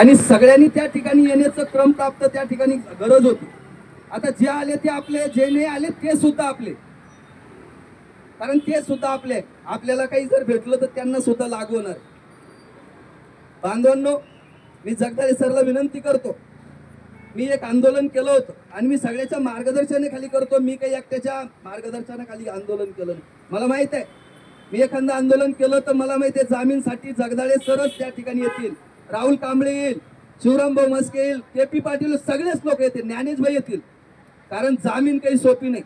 आणि सगळ्यांनी त्या ठिकाणी येण्याचं क्रम प्राप्त त्या ठिकाणी गरज होती. आता जे आले ते आपले जे नाही आले ते सुद्धा आपले. कारण ते सुद्धा आपले. आपल्याला काही जर भेटलं तर त्यांना सुद्धा लागू होणार. बांधवांनो मी जगदाळे सरला विनंती करतो. मी एक आंदोलन केलं होतं आणि मी सगळ्याच्या मार्गदर्शनाखाली करतो. मी काही एकट्याच्या मार्गदर्शनाखाली आंदोलन केलं नाही. मला माहीत आहे. मी एखादं आंदोलन केलं तर मला माहिती आहे जामीनसाठी जगदाळे सरच त्या ठिकाणी येतील. राहुल कांबळे येईल शिवरामभाऊ मस्के येईल के पी पाटील सगळेच लोक येतील ज्ञानेशभाई येतील. कारण जामीन काही सोपी नाही.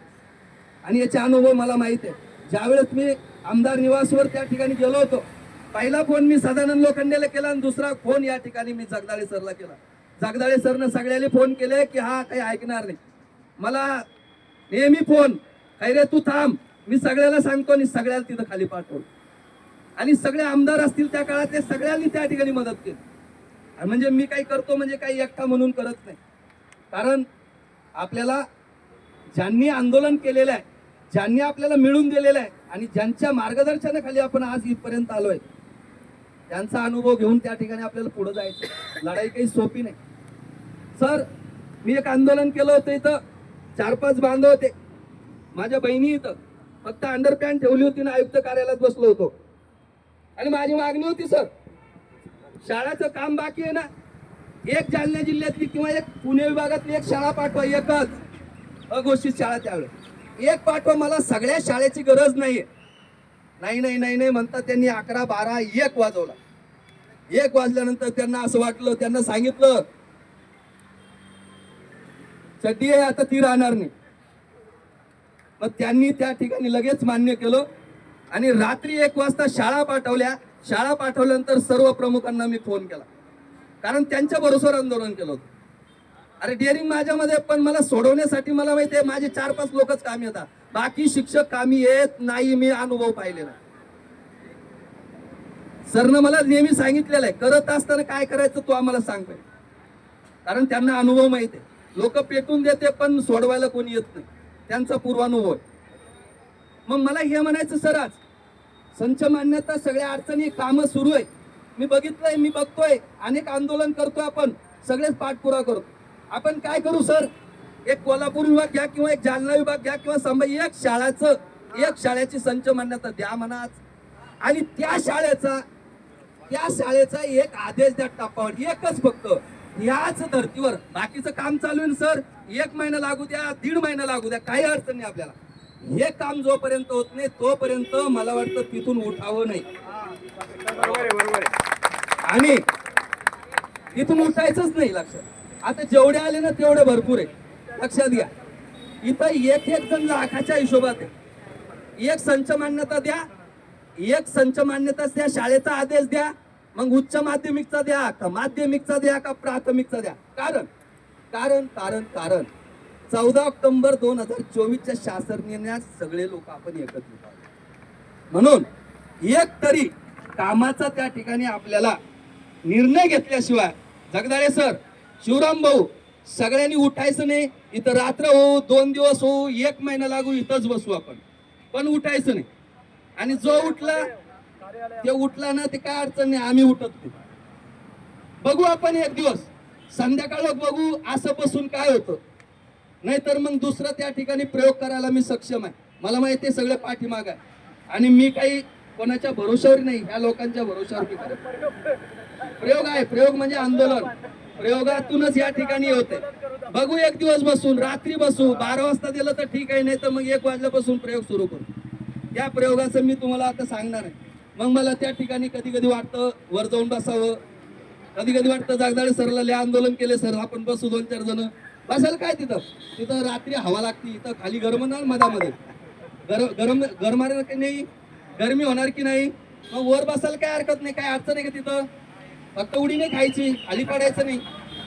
आणि याचे अनुभव मला माहीत आहे. ज्यावेळेस मी आमदार निवासवर त्या ठिकाणी गेलो होतो पहिला फोन मी सदानंद लोखंडेला केला आणि दुसरा फोन या ठिकाणी मी जगदाळे सरला केला. जगदाळे सरनं सगळ्याला फोन केले की हा काही ऐकणार नाही. मला नेहमी फोन रे तू थांब मी सगळ्याला सांगतो आणि सगळ्याला तिथं खाली पाठवलं आणि सगळे आमदार असतील त्या काळात ते सगळ्यांनी त्या ठिकाणी मदत केली. म्हणजे मी काही करतो म्हणजे काही एकटा म्हणून करत नाही. कारण आपल्याला ज्यांनी आंदोलन केलेलं आहे ज्यांनी आपल्याला मिळून दिलेलं आहे आणि ज्यांच्या मार्गदर्शनाखाली आपण आज इथपर्यंत आलोय त्यांचा अनुभव घेऊन त्या ठिकाणी आपल्याला पुढे जायचं लढाई काही सोपी नाही. सर मी एक आंदोलन केलं होतं इथं. चार पाच बांधव होते. माझ्या बहिणी इथं. फक्त अंडरपॅन्ट ठेवली होती ना आयुक्त कार्यालयात बसलो होतो. आणि माझी मागणी होती सर शाळाचं काम बाकी आहे ना. एक जालना जिल्ह्यातली किंवा एक पुणे विभागातली एक शाळा पाठवा एकच. अघोषित शाळा त्यावेळेस एक पाठवा मला सगळ्या शाळेची गरज नाहीये. नाही नाही नाही नाही म्हणतात त्यांनी अकरा बारा एक वाजवला. एक वाजल्यानंतर त्यांना असं वाटलं त्यांना सांगितलं चड्डी आहे आता ती राहणार नाही. मग त्यांनी त्या ठिकाणी लगेच मान्य केलं आणि रात्री एक वाजता शाळा पाठवल्या. शाळा पाठवल्यानंतर सर्व प्रमुखांना मी फोन केला. कारण त्यांच्या भरोसावर आंदोलन केलं होतं. अरे डेअरिंग माझ्यामध्ये पण मला सोडवण्यासाठी मला माहिती आहे माझे चार पाच लोकच कामी येतात बाकी शिक्षक कामी येत नाही मी अनुभव पाहिलेला. सरनं मला नेहमी सांगितलेलं आहे करत असताना काय करायचं तो आम्हाला सांगतोय कारण त्यांना अनुभव माहिती आहे. लोक पेटून देते पण सोडवायला कोणी येत नाही. त्यांचा पूर्वानुभव आहे. मग मला हे म्हणायचं सर आज संच मान्यता सगळ्या अडचणी कामं सुरू आहे मी बघितलंय मी बघतोय. अनेक आंदोलन करतोय आपण. सगळेच पाठपुरा करतो. आपण काय करू सर? एक कोल्हापूर विभाग घ्या किंवा एक जालना विभाग घ्या किंवा संभाजी एक शाळाचं एक शाळेची संच मान्यता द्या म्हणाच आणि त्या शाळेचा त्या शाळेचा एक आदेश द्या टप्पावर एकच फक्त. याच धर्तीवर. बाकीचं काम चालू आहे ना सर? एक महिना लागू द्या दीड महिना लागू द्या. काही अडचण नाही आपल्याला. हे काम जोपर्यंत होत नाही तोपर्यंत मला वाटतं तिथून उठावं नाही. आणि इथून उठायचंच नाही लक्षात. आता जेवढे आले ना तेवढे भरपूर आहे. लक्षात घ्या. इथं एक एक जण लाखाच्या हिशोबात आहे. एक संच मान्यता द्या एक संच मान्यता द्या शाळेचा आदेश द्या मग उच्च माध्यमिकचा द्या का माध्यमिकचा द्या का प्राथमिकचा द्या. कारण कारण कारण कारण. चौदा ऑक्टोबर दोन हजार चोवीसच्या शासन निर्णयात सगळे लोक आपण एकत्रित आहोत. म्हणून एक तरी कामाचा त्या ठिकाणी आपल्याला निर्णय घेतल्याशिवाय जगदाळे सर शिवराम भाऊ सगळ्यांनी उठायचं नाही. इथं रात्र होऊ दोन दिवस होऊ एक महिना लागू इथंच बसू आपण. पण उठायचं नाही. आणि जो उठला ते उठला ना ते काय अडचण नाही आम्ही उठत नाही. बघू आपण एक दिवस. संध्याकाळ बघू असं बसून काय होतं? नाहीतर मग दुसरं त्या ठिकाणी प्रयोग करायला मी सक्षम आहे. मला माहिती आहे सगळे पाठीमाग आहे. आणि मी काही कोणाच्या भरोशावर नाही ह्या लोकांच्या भरोशावर मी करत प्रयोग आहे प्रयोग म्हणजे आंदोलन. प्रयोगातूनच या ठिकाणी होते. बघू एक दिवस बसून रात्री बसू बारा वाजता दिलं तर ठीक आहे नाही तर मग एक वाजल्यापासून प्रयोग सुरू करू. या प्रयोगाचं मी तुम्हाला आता सांगणार आहे. मग मला त्या ठिकाणी कधी कधी वाटतं वर जाऊन बसावं. कधी कधी वाटतं जागदाळे सरला लय आंदोलन केले सर आपण बसू दोन चार जण. बसायला काय तिथं? तिथं रात्री हवा लागते इथं खाली गरम होणार मधामध्ये. गरम गरम गरमार की नाही? गरमी होणार की नाही? मग वर बसायला काय हरकत नाही काय अडचण आहे का तिथं? फक्त उडी नाही खायची खाली पडायचं नाही.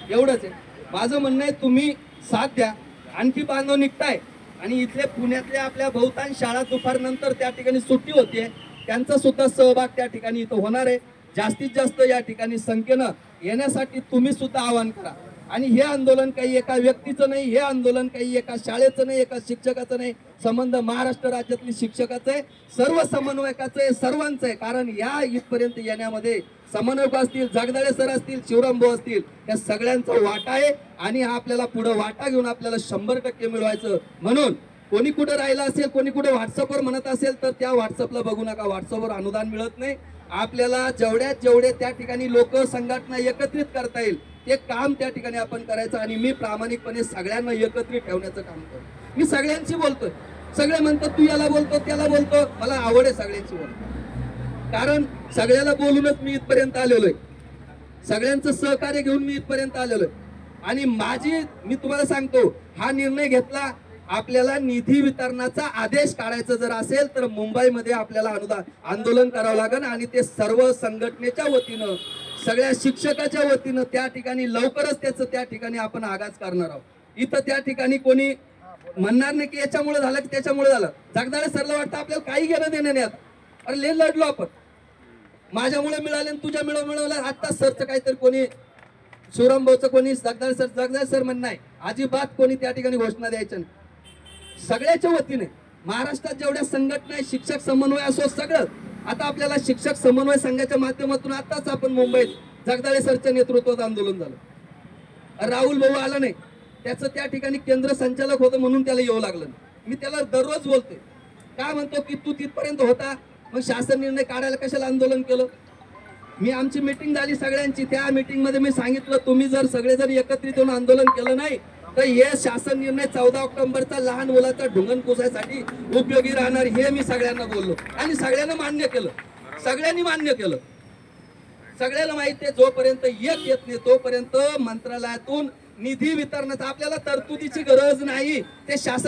एवढंच आहे. माझं म्हणणं आहे तुम्ही साथ द्या. आणखी बांधव निघताय. आणि इथले पुण्यातल्या आपल्या बहुतांश शाळा दुपारनंतर त्या ठिकाणी सुट्टी होते त्यांचा सुद्धा सहभाग त्या ठिकाणी इथं होणार आहे. जास्तीत जास्त या ठिकाणी संख्येनं येण्यासाठी तुम्ही सुद्धा आवाहन करा. आणि हे आंदोलन काही एका व्यक्तीचं नाही हे आंदोलन काही एका शाळेचं नाही एका शिक्षकाचं नाही. संबंध महाराष्ट्र राज्यातली शिक्षकाचं आहे सर्व समन्वयकाचं आहे सर्वांचं आहे. कारण या इथपर्यंत येण्यामध्ये समन्वयक असतील जगदाळे सर असतील शिवराम भाऊ असतील या सगळ्यांचा वाटा आहे. आणि हा आपल्याला पुढे वाटा घेऊन आपल्याला शंभर टक्के मिळवायचं म्हणून कोणी कुठं राहिला असेल कोणी कुठं व्हॉट्सअपवर म्हणत असेल तर त्या व्हॉट्सअपला बघू नका. व्हॉट्सअपवर अनुदान मिळत नाही. आपल्याला जेवढ्यात जेवढे त्या ठिकाणी लोक संघटना एकत्रित करता येईल ते काम त्या ठिकाणी आपण करायचं आणि मी प्रामाणिकपणे सगळ्यांना एकत्रित ठेवण्याचं काम करतो मी सगळ्यांशी बोलतोय. सगळे म्हणतात तू याला बोलतो त्याला बोलतो. मला आवड आहे सगळ्यांशी बोलतो कारण सगळ्याला बोलूनच मी इथपर्यंत आलेलो आहे सगळ्यांचं सहकार्य घेऊन मी इथपर्यंत आलेलो आहे आणि माझी मी तुम्हाला सांगतो हा निर्णय घेतला आपल्याला निधी वितरणाचा आदेश काढायचा जर असेल तर मुंबईमध्ये आपल्याला अनुदान आंदोलन करावं लागेल आणि ते सर्व संघटनेच्या वतीनं सगळ्या शिक्षकाच्या वतीनं त्या ठिकाणी लवकरच त्याचं त्या ठिकाणी आपण आगाज करणार आहोत. इथं त्या ठिकाणी कोणी म्हणणार नाही की याच्यामुळे झालं की त्याच्यामुळे झालं. जगदाळे सरला वाटतं आपल्याला काही घेणं देणं नाही आता. अरे ले लढलो आपण. माझ्यामुळे मिळाले आणि तुझ्या मिळव मिळवलं आता सरचं काहीतरी कोणी शिवराम भाऊचं कोणी जगदाळे सर जगदाळे सर म्हण नाही. अजिबात कोणी त्या ठिकाणी घोषणा द्यायच्या नाही. सगळ्याच्या वतीने महाराष्ट्रात जेवढ्या संघटना आहे शिक्षक समन्वय असो सगळं आता आपल्याला शिक्षक समन्वय संघाच्या माध्यमातून आताच आपण मुंबईत जगदाळे सरच्या नेतृत्वात आंदोलन झालं. राहुल भाऊ आला नाही. त्याचं त्या ठिकाणी केंद्र संचालक होतं म्हणून त्याला येऊ लागलं मी त्याला दररोज बोलते. का म्हणतो की तू तिथपर्यंत होता मग शासन निर्णय काढायला कशाला आंदोलन केलं? मी आमची मिटिंग झाली सगळ्यांची. त्या मीटिंगमध्ये मी सांगितलं तुम्ही जर सगळे जर एकत्रित होऊन आंदोलन केलं नाही तर हे शासन निर्णय चौदा ऑक्टोबरचा लहान मुलाचा ढुंगण पुसायसाठी उपयोगी राहणार हे मी सगळ्यांना बोललो. आणि सगळ्यांना मान्य केलं. सगळ्यांनी मान्य केलं. सगळ्याला माहिती आहे जोपर्यंत एक येत नाही तोपर्यंत मंत्रालयातून निधी वितरणाचा आपल्याला तरतुदीची गरज नाही. ते शासन